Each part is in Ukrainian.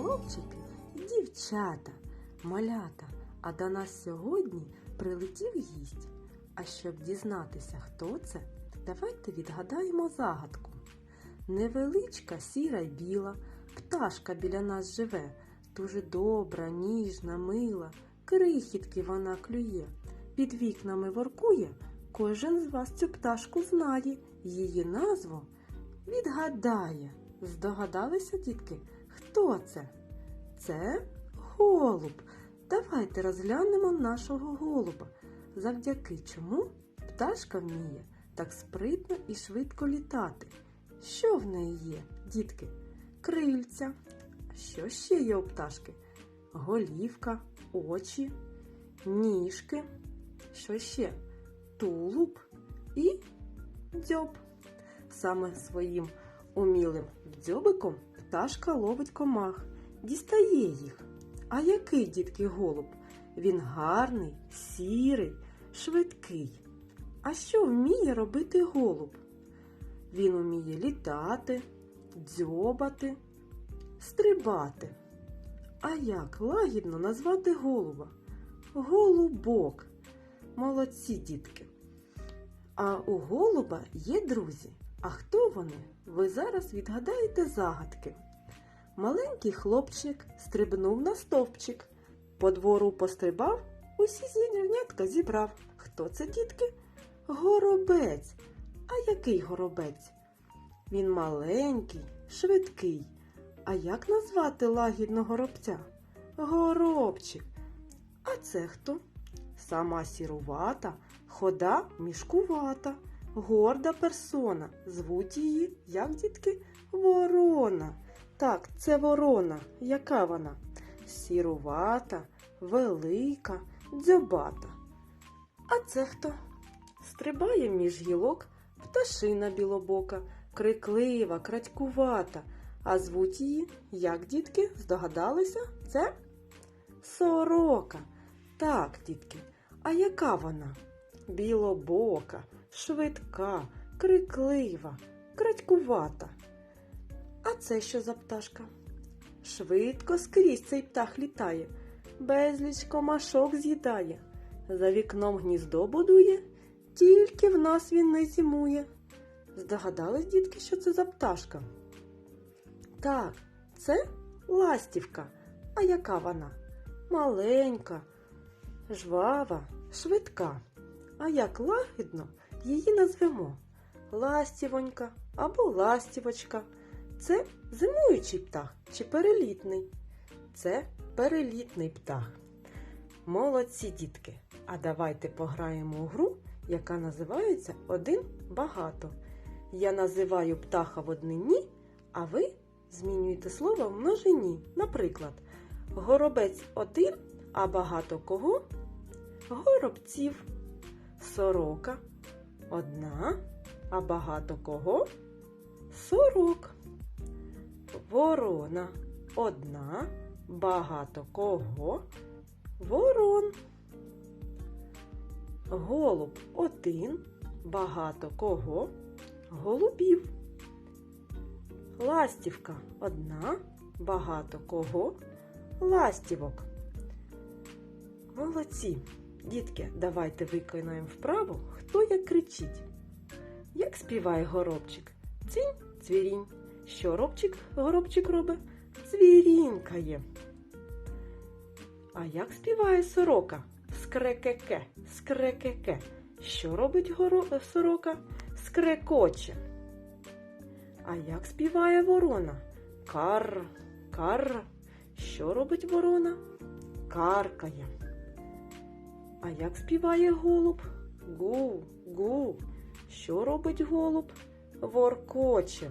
хлопчики і дівчата, малята. А до нас сьогодні прилетів гість. А щоб дізнатися, хто це, давайте відгадаємо загадку. Невеличка, сіра й біла, пташка біля нас живе, дуже добра, ніжна, мила, крихітки вона клює, під вікнами воркує, кожен з вас цю пташку знає, її назву відгадає. Здогадалися, дітки, хто це? Це голуб. Давайте розглянемо нашого голуба, завдяки чому пташка вміє так спритно і швидко літати. Що в неї є, дітки? Крильця. Що ще є у пташки? Голівка, очі, ніжки. Що ще? Тулуб і дзьоб. Саме своїм умілим дзьобиком пташка ловить комах, дістає їх. А який дітки голуб? Він гарний, сірий, швидкий. А що вміє робити голуб? Він уміє літати, дзьобати, стрибати. А як лагідно назвати голуба? Голубок. Молодці дітки. А у голуба є друзі. А хто вони? Ви зараз відгадаєте загадки. Маленький хлопчик стрибнув на стовпчик. По двору пострибав, усі зірнятка зібрав. Хто це, дітки? Горобець. А який горобець? Він маленький, швидкий. А як назвати лагідного горобця? Горобчик. А це хто? Сама сірувата, хода мішкувата, горда персона. Звуть її, як дітки, ворона. Так, це ворона. Яка вона? Сірувата, велика, дзьобата. А це хто? Стрибає між гілок пташина білобока, криклива, крадькувата. А звуть її, як дітки, здогадалися? Це сорока. Так, дітки, а яка вона? Білобока, швидка, криклива, крадькувата. А це що за пташка? Швидко скрізь цей птах літає, безліч комашок з'їдає. За вікном гніздо будує, тільки в нас він не зимує. Здогадались, дітки, що це за пташка? Так, це ластівка. А яка вона? Маленька, жвава, швидка. А як лагідно її назвемо ластівонька або ластівочка. Це зимуючий птах чи перелітний? Це перелітний птах. Молодці дітки! А давайте пограємо у гру, яка називається Один багато. Я називаю птаха в однині, а ви змінюєте слово в множині. Наприклад, горобець один, а багато кого? Горобців. Сорока одна, а багато кого? Сорок. Ворона одна, багато кого? Ворон. Голуб один, багато кого? Голубів. Ластівка одна, багато кого? Ластівок. Молодці. Дітки, давайте виконаємо вправу, хто як кричить. Як співає горобчик? Цінь, цвірінь. Що робчик, горобчик робить? Цвірінькає. А як співає сорока? Скрекеке, скрекеке. Що робить горо... сорока? Скрекоче. А як співає ворона? Кар, кар. Що робить ворона? Каркає. А як співає голуб? Гу, гу. Що робить голуб? Воркоче.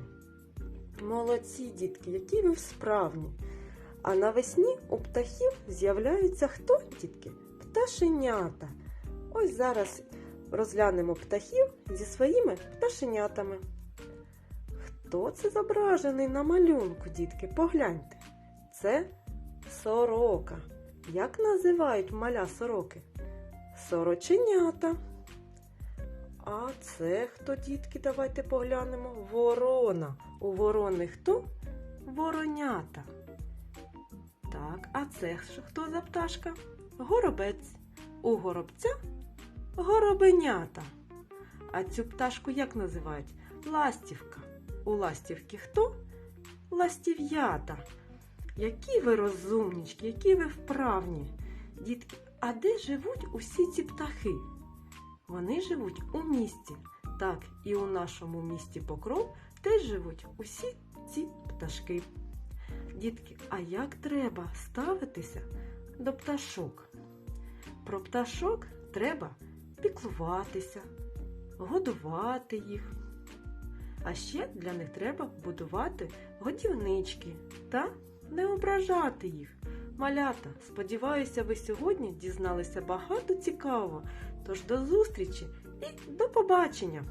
Молодці, дітки, які ви справні. А навесні у птахів з'являються хто, дітки? Пташенята. Ось зараз розглянемо птахів зі своїми пташенятами. Хто це зображений на малюнку, дітки? Погляньте. Це сорока. Як називають маля сороки? Сороченята. А це хто, дітки? Давайте поглянемо. Ворона. У ворони хто? Воронята. Так, а це хто за пташка? Горобець. У горобця горобенята. А цю пташку як називають? Ластівка. У ластівки хто? Ластів'ята. Які ви розумнички, які ви вправні. Дітки, а де живуть усі ці птахи? Вони живуть у місті. Так, і у нашому місті Покров теж живуть усі ці пташки. Дітки, а як треба ставитися до пташок? Про пташок треба піклуватися, годувати їх. А ще для них треба будувати годівнички та не ображати їх. Малята, сподіваюся, ви сьогодні дізналися багато цікавого. Тож до зустрічі і до побачення!